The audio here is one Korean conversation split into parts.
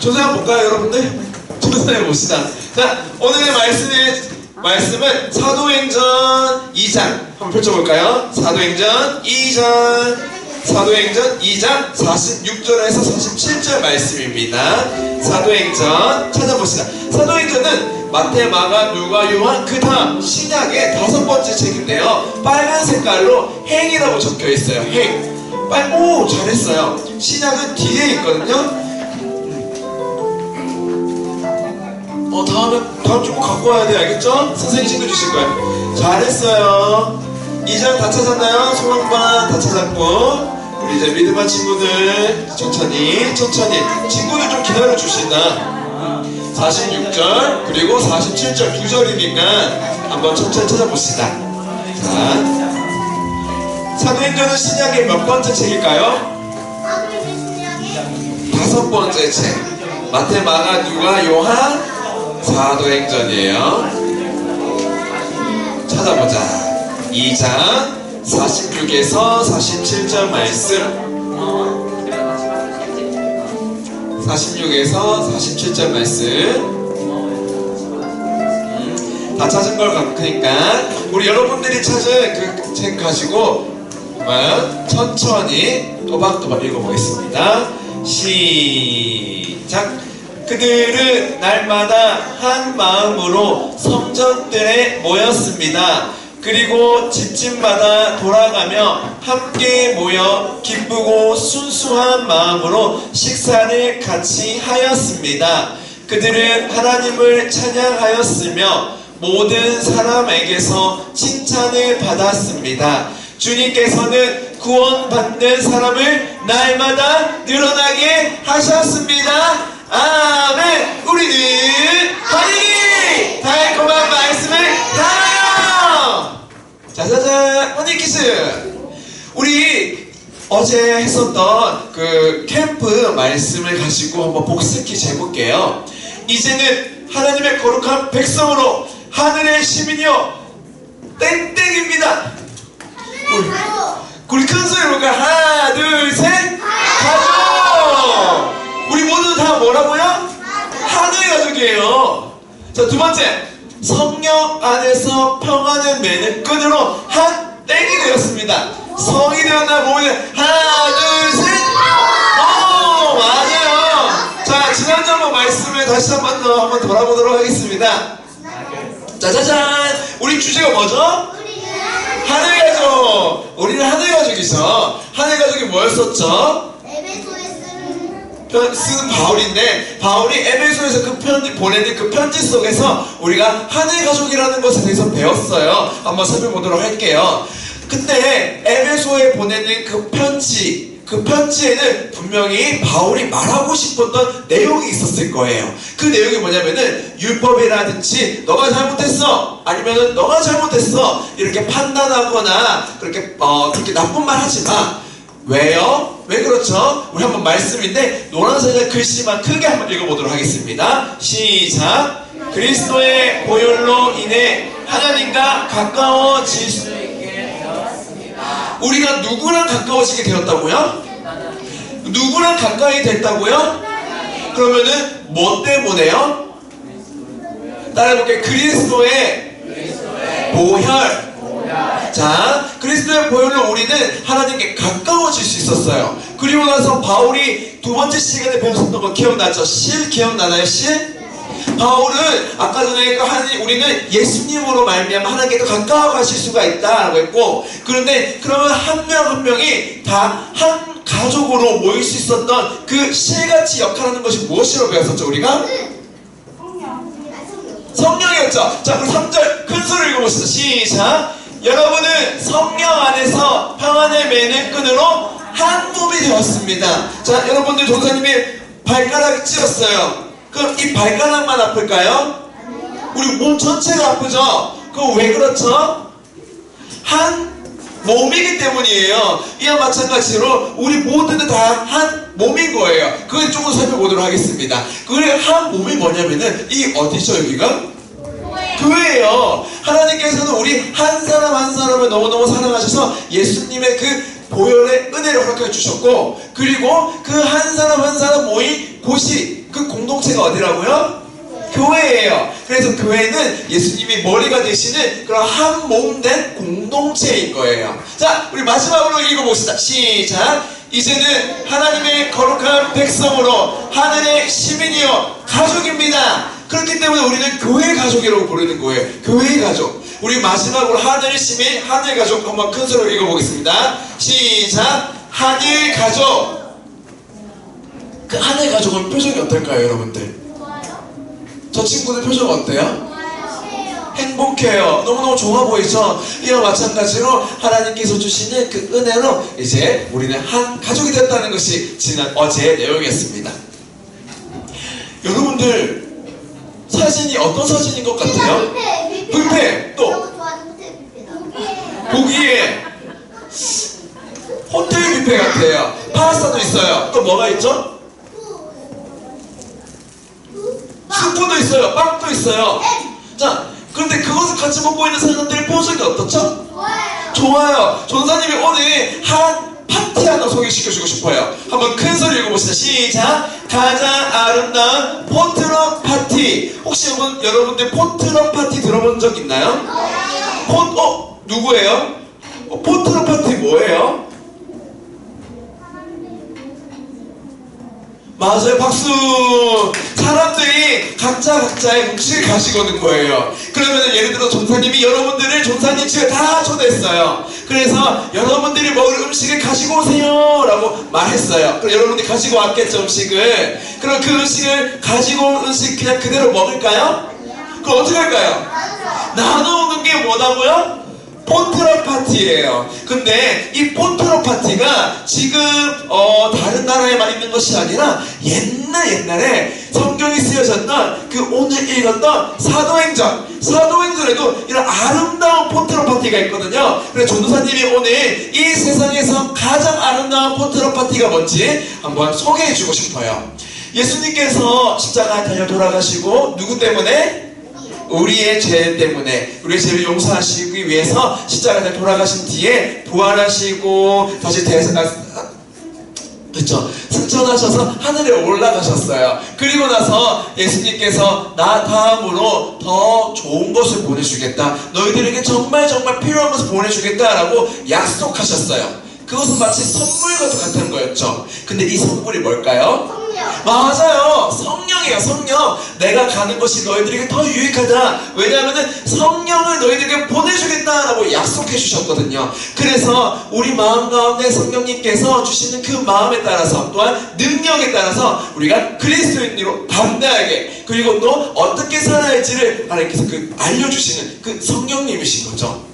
조사해 볼까요, 여러분들? 조사해 봅시다. 자, 오늘의 말씀의 말씀은 사도행전 2장 한번 펼쳐볼까요? 사도행전 2장 사도행전 2장 46절에서 47절 말씀입니다. 사도행전 찾아보시다. 사도행전은 마태, 마가, 누가, 요한 그 다음 신약의 다섯 번째 책인데요. 빨간 색깔로 행이라고 적혀 있어요. 행. 빨, 오 잘했어요. 신약은 뒤에 있거든요. 어 다음에 다음 주꼭 갖고 와야 돼 알겠죠? 선생님 챙겨주실 거예요. 잘했어요. 2장 다 찾았나요? 소망반 다 찾았고 우리 이제 믿음한 친구들 천천히 천천히 친구들 좀 기다려 주신다. 46절 그리고 47절 두 절이니까 한번 천천히 찾아봅시다. 자. 사도행전은 신약의 몇 번째 책일까요? 다섯 번째 책. 마태, 마가, 누가, 요한, 사도행전이에요. 찾아보자. 2장 46에서 47절 말씀. 46에서 47절 말씀. 음, 다 찾은 걸 같으니까 우리 여러분들이 찾은 그 책 가지고 천천히 또박또박 읽어보겠습니다. 시작. 그들은 날마다 한 마음으로 성전들에 모였습니다. 그리고 집집마다 돌아가며 함께 모여 기쁘고 순수한 마음으로 식사를 같이 하였습니다. 그들은 하나님을 찬양하였으며 모든 사람에게서 칭찬을 받았습니다. 주님께서는 구원받는 사람을 날마다 늘어나게 하셨습니다. 아멘. 우리는 하니 달콤한 말씀을 달아요. 짜자잔 허니키스. 우리 어제 했었던 그 캠프 말씀을 가지고 한번 복습기 재볼게요. 이제는 하나님의 거룩한 백성으로 하늘의 시민이요 땡땡입니다. 우리, 우리 큰 소리 볼까? 하나, 둘, 셋. 가족. 모두 다 뭐라고요? 하늘 가족이에요. 자, 두 번째. 성령 안에서 평안을 매는 끈으로 한 땡이 되었습니다. 성이 되었나 되었나 하나, 둘, 셋. 오, 맞아요. 자, 지난주 한번 말씀을 다시 한 번 더 한번 돌아보도록 하겠습니다. 짜자잔. 우리 주제가 뭐죠? 하늘 가족. 우리는 하늘 가족이죠. 하늘 가족이 뭐였었죠? 편- 쓴 바울인데 바울이 에베소에서 그 편지 보내는 그 편지 속에서 우리가 하늘 가족이라는 것에 대해서 배웠어요. 한번 살펴보도록 할게요. 근데 에베소에 보내는 그 편지 그 편지에는 분명히 바울이 말하고 싶었던 내용이 있었을 거예요. 그 내용이 뭐냐면은 율법이라든지 너가 잘못했어 아니면은 너가 잘못했어 이렇게 판단하거나 그렇게 어 그렇게 나쁜 말 하지 마. 왜요? 왜 그렇죠? 우리 한번 말씀인데 노란색의 글씨만 크게 한번 읽어보도록 하겠습니다. 시작. 그리스도의 보혈로 인해 하나님과 가까워질 수 있게 되었습니다. 우리가 누구랑 가까워지게 되었다고요? 누구랑 가까이 됐다고요? 그러면은 뭐 때문에요? 따라해볼게요. 그리스도의 보혈. 자, 그리스도의 보혈로 우리는 하나님께 가까워질 수 있었어요. 그리고 나서 바울이 두 번째 시간에 배웠었던 거 기억나죠? 실 기억나나요? 실? 바울은 아까 전에 그 하나님 우리는 예수님으로 말미암아 하나님께 더 가까워 가실 수가 있다라고 했고 그런데 그러면 한 명한 명이 다 한 가족으로 모일 수 있었던 그 실같이 역할하는 것이 무엇이라고 배웠었죠 우리가? 성령이었죠. 자, 그럼 3절 큰 소리 읽어봅시다. 시작. 여러분은 성령 안에서 평안을 매는 끈으로 한 몸이 되었습니다. 자, 여러분들 전사님이 발가락을 찧었어요. 그럼 이 발가락만 아플까요? 우리 몸 전체가 아프죠? 그거 왜 그렇죠? 한 몸이기 때문이에요. 이와 마찬가지로 우리 모두는 다한 몸인 거예요. 그걸 조금 살펴보도록 하겠습니다. 그한 몸이 뭐냐면은 이 어디죠 여기가? 교회예요. 하나님께서는 우리 한 사람 한 사람을 너무너무 사랑하셔서 예수님의 그 보혈의 은혜를 허락해 주셨고 그리고 그 한 사람 한 사람 모인 곳이 그 공동체가 어디라고요? 교회예요. 그래서 교회는 예수님이 머리가 되시는 그런 한 몸 된 공동체인 거예요. 자, 우리 마지막으로 읽어봅시다. 시작. 이제는 하나님의 거룩한 백성으로 하늘의 시민이요 가족입니다. 그렇기 때문에 우리는 교회 가족이라고 부르는 거예요. 교회 가족. 우리 마지막으로 하늘 시민, 하늘 가족 한번 큰 소리로 읽어보겠습니다. 시작. 하늘 가족. 그 하늘 가족은 표정이 어떨까요, 여러분들? 저 친구들 표정 어때요? 행복해요. 너무너무 좋아 보이죠? 이와 마찬가지로 하나님께서 주시는 그 은혜로 이제 우리는 한 가족이 됐다는 것이 지난 어제의 내용이었습니다. 여러분들 사진이 어떤 사진인 것 같아요? 뷔페, 또? 고기에 호텔 뷔페 같아요. 파스타도 있어요. 또 뭐가 있죠? 스프도 있어요. 빵도 있어요. 자, 그런데 그것을 같이 먹고 있는 사람들의 표정이 어떻죠? 좋아요. 전사님이 오늘 한 하나 소개시켜주고 싶어요. 한번 큰 소리 읽어봅시다. 시작. 가장 아름다운 포트럭 파티. 혹시 여러분, 여러분들 포트럭 파티 들어본 적 있나요? 포, 어, 누구예요? 어, 포트럭 파티 뭐예요? 맞아요, 박수! 사람들이 각자 각자의 음식을 가지고 오는 거예요. 그러면 예를 들어 전사님이 여러분들을 전사님 집에 다 초대했어요. 그래서 여러분들이 먹을 음식을 가지고 오세요. 라고 말했어요. 그럼 여러분들이 가지고 왔겠죠, 음식을. 그럼 그 음식을 가지고 온 음식 그냥 그대로 먹을까요? 그럼 어떻게 할까요? 나눠오는 게 뭐라고요? 포트럭 파티예요. 근데 이 포트럭 파티가 지금 어, 다른 나라에만 있는 것이 아니라 옛날 옛날에 성경이 쓰여졌던 그 오늘 읽었던 사도행전 사도행전에도 이런 아름다운 포트럭 파티가 있거든요. 그래서 전도사님이 오늘 이 세상에서 가장 아름다운 포트럭 파티가 뭔지 한번 소개해주고 싶어요. 예수님께서 십자가에 달려 돌아가시고 누구 때문에? 우리의 죄 때문에 우리의 죄를 용서하시기 위해서 십자가에 돌아가신 뒤에 부활하시고 다시 대사 그쵸 승천하셔서 하늘에 올라가셨어요. 그리고 나서 예수님께서 나 다음으로 더 좋은 것을 보내주겠다. 너희들에게 정말 정말 필요한 것을 보내주겠다라고 약속하셨어요 그것은 마치 선물과 같은 거였죠 근데 이 선물이 뭘까요? 맞아요. 성령이에요, 성령. 내가 가는 것이 너희들에게 더 유익하다. 왜냐하면 성령을 너희들에게 보내주겠다라고 약속해 주셨거든요. 그래서 우리 마음 가운데 성령님께서 주시는 그 마음에 따라서 또한 능력에 따라서 우리가 그리스도인으로 담대하게 그리고 또 어떻게 살아야 할지를 하나님께서 그 알려주시는 그 성령님이신 거죠.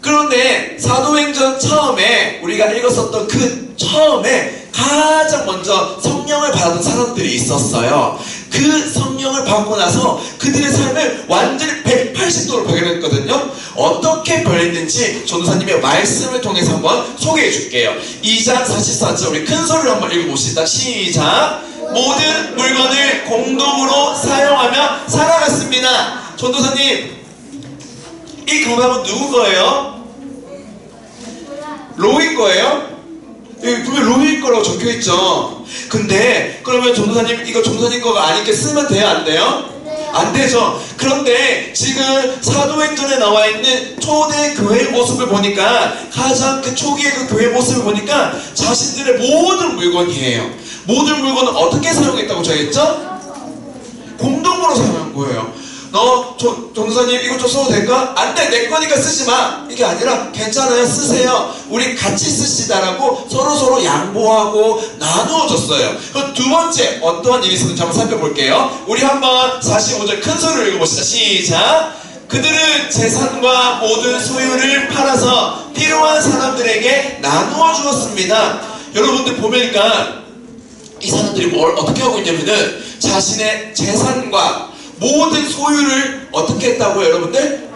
그런데 사도행전 처음에 우리가 읽었었던 그 처음에 가장 먼저 성령을 받은 사람들이 있었어요. 그 성령을 받고 나서 그들의 삶을 완전히 180도로 변했거든요. 어떻게 변했는지 전도사님의 말씀을 통해서 한번 소개해 줄게요. 2장 44절 우리 큰 소리로 한번 읽어봅시다. 시작. 모든 물건을 공동으로 사용하며 살아갔습니다. 전도사님, 이 가방은 누구 거예요? 로이 거예요? 여기 분명 로이일 거라고 적혀 있죠. 근데 그러면 전도사님 이거 전도사님 거가 아니게 쓰면 돼요, 안 돼요? 안 되죠. 그런데 지금 사도행전에 나와 있는 초대 교회의 모습을 보니까 가장 그 초기의 그 교회 모습을 보니까 자신들의 모든 물건이에요. 모든 물건은 어떻게 사용했다고 저했죠? 공동으로 사용한 거예요. 너 조, 전도사님 이거 좀 써도 될까? 안 돼, 내 거니까 쓰지 마. 이게 아니라 괜찮아요, 쓰세요. 우리 같이 쓰시다라고 서로 서로 양보하고 나누어줬어요. 그럼 두 번째 어떠한 일이 있었는지 한번 살펴볼게요. 우리 한번 45절 큰 소리를 읽어봅시다. 시작. 그들은 재산과 모든 소유를 팔아서 필요한 사람들에게 나누어 주었습니다. 여러분들 보니까 이 사람들이 뭘 어떻게 하고 있냐면은 자신의 재산과 모든 소유를 어떻게 했다고요, 여러분들?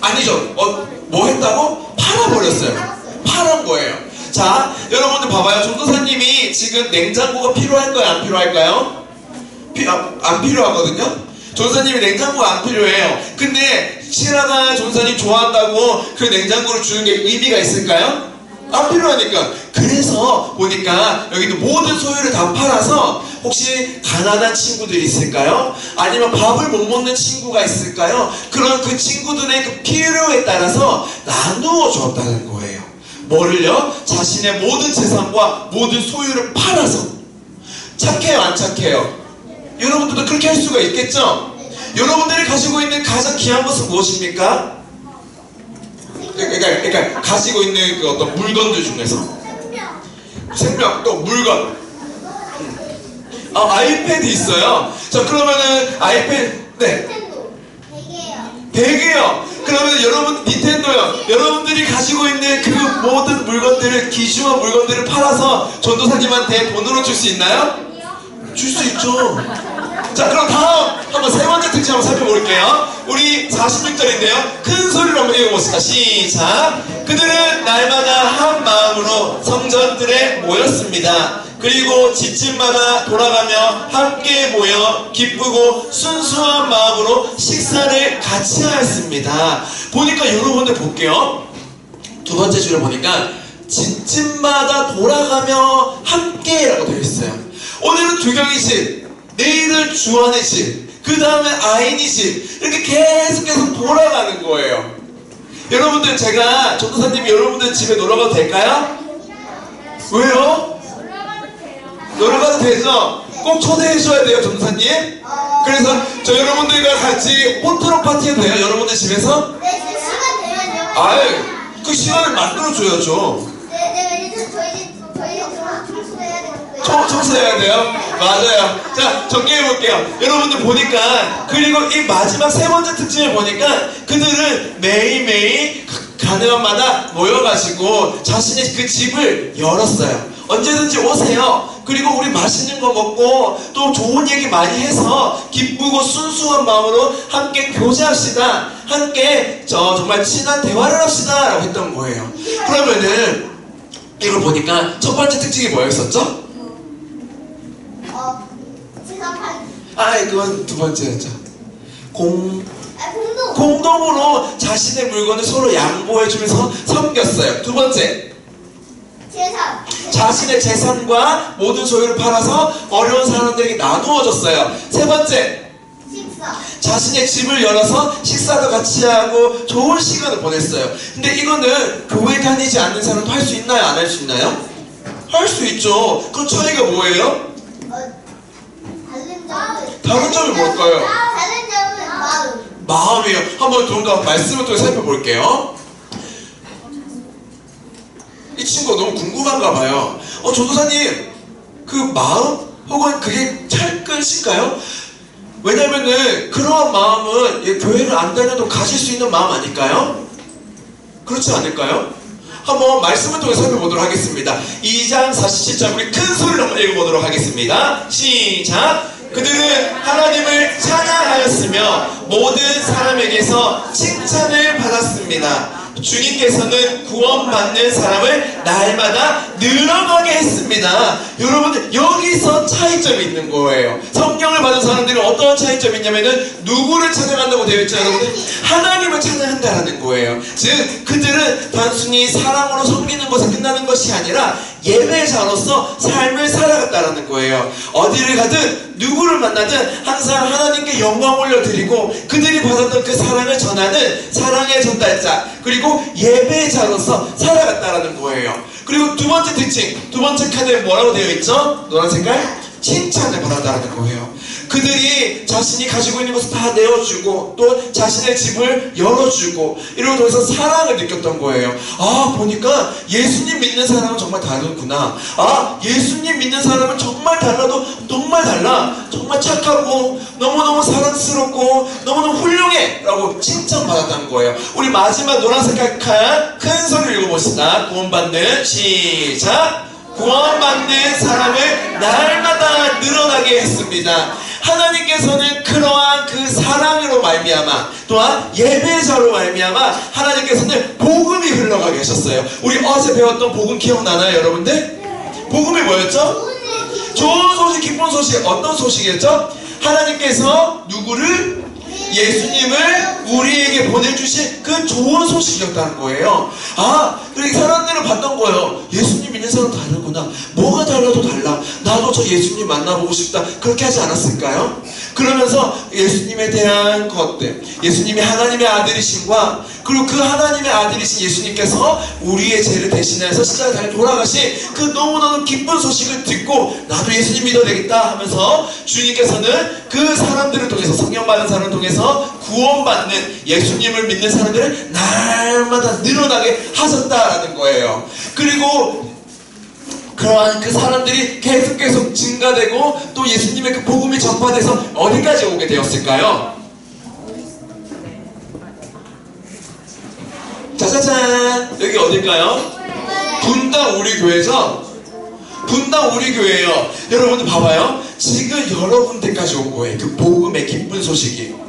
아니죠. 어, 뭐 했다고? 팔아버렸어요. 팔은 거예요. 자, 여러분들 봐봐요. 전도사님이 지금 냉장고가 필요할까요? 안 필요할까요? 피, 아, 안 필요하거든요? 전사님이 냉장고가 안 필요해요. 근데 신하가 전사님 좋아한다고 그 냉장고를 주는 게 의미가 있을까요? 안 필요하니까. 그래서 보니까 여기도 모든 소유를 다 팔아서 혹시 가난한 친구들이 있을까요? 아니면 밥을 못 먹는 친구가 있을까요? 그런 그 친구들의 그 필요에 따라서 나누어 줬다는 거예요. 뭐를요? 자신의 모든 재산과 모든 소유를 팔아서 착해요, 안 착해요? 여러분들도 그렇게 할 수가 있겠죠? 여러분들이 가지고 있는 가장 귀한 것은 무엇입니까? 그러니까, 그러니까 가지고 있는 그 어떤 물건들 중에서 생명 또 물건 아 아이패드 있어요. 자 그러면은 아이패드 네. 베개요. 그러면 여러분 닌텐도요. 여러분들이 가지고 있는 그 모든 물건들을 기주한 물건들을 팔아서 전도사님한테 돈으로 줄 수 있나요? 줄 수 있죠. 자 그럼 다음 한번 세 번째 특징 한번 살펴볼게요. 우리 46절인데요. 큰 소리로 한번 읽어봅시다. 시작. 그들은 날마다 한 마음으로 성전들에 모였습니다 그리고 집집마다 돌아가며 함께 모여 기쁘고 순수한 마음으로 식사를 같이 하였습니다 보니까 여러분들 볼게요 두 번째 줄을 보니까 집집마다 돌아가며 함께라고 되어 있어요. 오늘은 두경이 집, 내일은 주한의 집, 그 다음에 아인이 집 이렇게 계속 계속 돌아가는 거예요. 여러분들 제가 전도사님이 여러분들 집에 놀러 가도 될까요? 왜요? 가도 되죠? 꼭 초대해 줘야 돼요, 전도사님. 그래서 저 여러분들과 같이 호트록 파티 해도 돼요? 여러분들 집에서? 아유, 그 시간을 만들어 줘야죠. 청, 청소해야 돼요? 맞아요. 자, 정리해 볼게요. 여러분들 보니까, 그리고 이 마지막 세 번째 특징을 보니까, 그들은 매일매일 가능한 마다 모여가지고 자신의 그 집을 열었어요. 언제든지 오세요. 그리고 우리 맛있는 거 먹고 또 좋은 얘기 많이 해서 기쁘고 순수한 마음으로 함께 교제합시다. 함께 저 정말 친한 대화를 합시다. 라고 했던 거예요. 그러면은 이걸 보니까 첫 번째 특징이 뭐였었죠? 아, 그건 두 번째였죠. 공, 공동으로 자신의 물건을 서로 양보해주면서 섬겼어요. 두 번째, 자신의 재산과 모든 소유를 팔아서 어려운 사람들에게 나누어줬어요. 세 번째, 자신의 집을 열어서 식사도 같이 하고 좋은 시간을 보냈어요. 근데 이거는 교회 다니지 않는 사람도 할 수 있나요? 안 할 수 있나요? 할 수 있죠. 그 차이가 뭐예요? 다른 점이 뭘까요? 다른 점은 마음. 마음이에요. 한번 좀더 말씀을 통해 살펴볼게요. 이 친구가 너무 궁금한가 봐요. 어, 전도사님, 그 마음? 혹은 그게 찰끝일까요? 왜냐면은 그러한 마음은 이 교회를 안 다녀도 가질 수 있는 마음 아닐까요? 그렇지 않을까요? 한번 말씀을 통해 살펴보도록 하겠습니다. 2장 47절 우리 큰 소리로 한번 읽어보도록 하겠습니다. 시작! 그들은 하나님을 찬양하였으며 모든 사람에게서 칭찬을 받았습니다. 주님께서는 구원받는 사람을 날마다 늘어나게 했습니다. 여러분들 여기서 차이점이 있는 거예요. 성령을 받은 사람들은 어떤 차이점이 있냐면은 누구를 찬양한다고 되어 있죠, 여러분들? 하나님을 찬양한다라는 거예요. 즉 그들은 단순히 사랑으로 섬기는 것에 끝나는 것이 아니라 예배자로서 삶을 살아갔다라는 거예요. 어디를 가든 누구를 만나든 항상 하나님께 영광 올려드리고 그들이 받았던 그 사랑을 전하는 사랑의 전달자 그리고 예배자로서 살아갔다라는 거예요. 그리고 두 번째 특징, 두 번째 카드에 뭐라고 되어 있죠? 노란 색깔? 칭찬을 받았다는 거예요. 그들이 자신이 가지고 있는 것을 다 내어주고 또 자신의 집을 열어주고 이러고 통해서 사랑을 느꼈던 거예요. 아 보니까 예수님 믿는 사람은 정말 다르구나. 아 예수님 믿는 사람은 정말 달라도 정말 달라. 정말 착하고 너무너무 사랑스럽고 너무너무 훌륭해 라고 칭찬받았다는 거예요. 우리 마지막 노란색 칼큰 소리를 읽어봅시다. 구원받는 시작. 구원받는 사람을 날마다 늘어나게 했습니다. 하나님께서는 그러한 그 사랑으로 말미암아 또한 예배자로 말미암아 하나님께서는 복음이 흘러가게 하셨어요. 우리 어제 배웠던 복음 기억나나요, 여러분들? 복음이 뭐였죠? 좋은 소식, 기쁜 소식, 어떤 소식이었죠? 하나님께서 누구를 예수님을 우리에게 보내주신 그 좋은 소식이었다는 거예요. 아, 그러니까 사람들은 봤던 거예요. 예수님 믿는 사람 다르구나. 뭐가 달라도 달라. 나도 저 예수님 만나보고 싶다. 그렇게 하지 않았을까요? 그러면서 예수님에 대한 것들, 예수님이 하나님의 아들이신과 그리고 그 하나님의 아들이신 예수님께서 우리의 죄를 대신해서 십자가에 달려 돌아가신 그 너무너무 기쁜 소식을 듣고 나도 예수님 믿어야 되겠다 하면서 주님께서는 그 사람들을 통해서 성령 받은 사람을 통해서 구원받는 예수님을 믿는 사람들을 날마다 늘어나게 하셨다라는 거예요. 그리고 그러한 그 사람들이 계속 계속 증가되고 또 예수님의 그 복음이 전파돼서 어디까지 오게 되었을까요? 짜자잔 여기 어딜까요? 분당 우리 교회죠? 분당 우리 교회예요. 여러분들 봐봐요. 지금 여러분들까지 온 거예요. 그 복음의 기쁜 소식이.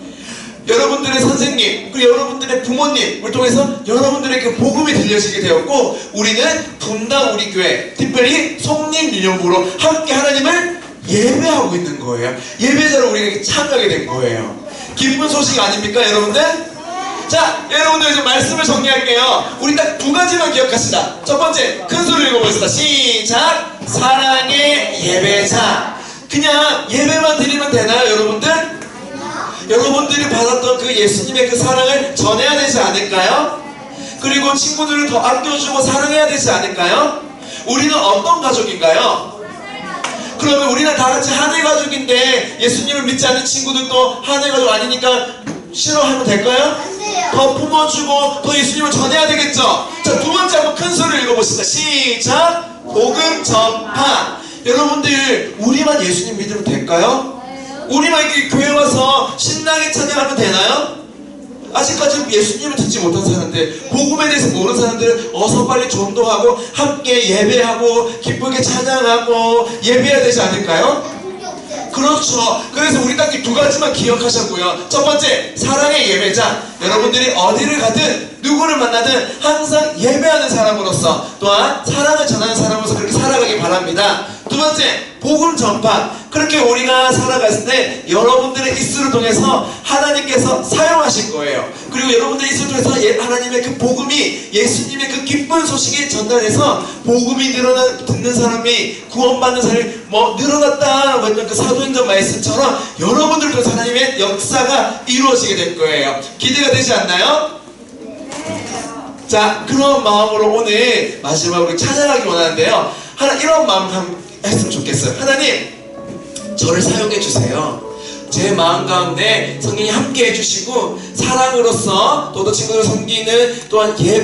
여러분들의 선생님, 그리고 여러분들의 부모님을 통해서 여러분들의 그 복음이 들려지게 되었고, 우리는 분당 우리 교회, 특별히 송림 유년부로 함께 하나님을 예배하고 있는 거예요. 예배자로 우리가 이렇게 참여하게 된 거예요. 기쁜 소식 아닙니까, 여러분들? 자, 여러분들 이제 말씀을 정리할게요. 우리 딱 두 가지만 기억합시다. 첫 번째, 큰 소리 읽어보겠습니다. 시작! 사랑의 예배자. 그냥 예배만 드리면 되나요, 여러분들? 여러분들이 받았던 그 예수님의 그 사랑을 전해야 되지 않을까요? 그리고 친구들을 더 아껴주고 사랑해야 되지 않을까요? 우리는 어떤 가족인가요? 그러면 우리는 다 같이 하늘 가족인데 예수님을 믿지 않는 친구들도 하늘 가족 아니니까 싫어하면 될까요? 더 품어주고 더 예수님을 전해야 되겠죠. 자, 두 번째 한번 큰 소리를 읽어봅시다. 시작! 복음 전파. 여러분들, 우리만 예수님 믿으면 될까요? 우리만 이렇게 교회 와서 신나게 찬양하면 되나요? 아직까지 예수님을 듣지 못한 사람들, 복음에 대해서 모르는 사람들은 어서 빨리 전도하고 함께 예배하고 기쁘게 찬양하고 예배해야 되지 않을까요? 그렇죠. 그래서 우리 딱이두 가지만 기억하자고요. 첫 번째, 사랑의 예배자. 여러분들이 어디를 가든 누구를 만나든 항상 예배하는 사람으로서 또한 사랑을 전하는 사람으로서 그렇게 살아가기 바랍니다. 두 번째, 복음 전파. 그렇게 우리가 살아갔을 때 여러분들의 입술을 통해서 하나님께서 사용하실 거예요. 그리고 여러분들의 입술을 통해서 예- 하나님의 그 복음이 예수님의 그 기쁜 소식이 전달해서 복음이 늘어나 듣는 사람이 구원받는 사람이 뭐 늘어났다라고 했던 그 사도행전 말씀처럼 여러분들도 하나님의 역사가 이루어지게 될 거예요. 기대가 되지 않나요? 자, 그런 마음으로 오늘 마지막으로 찬양하기 원하는데요. 하나 이런 마음 한- 했으면 좋겠어요. 하나님, 저를 사용해 주세요. 제 마음 가운데 성령이 함께 해주시고 사랑으로서 또도 친구들 섬기는 또한 예배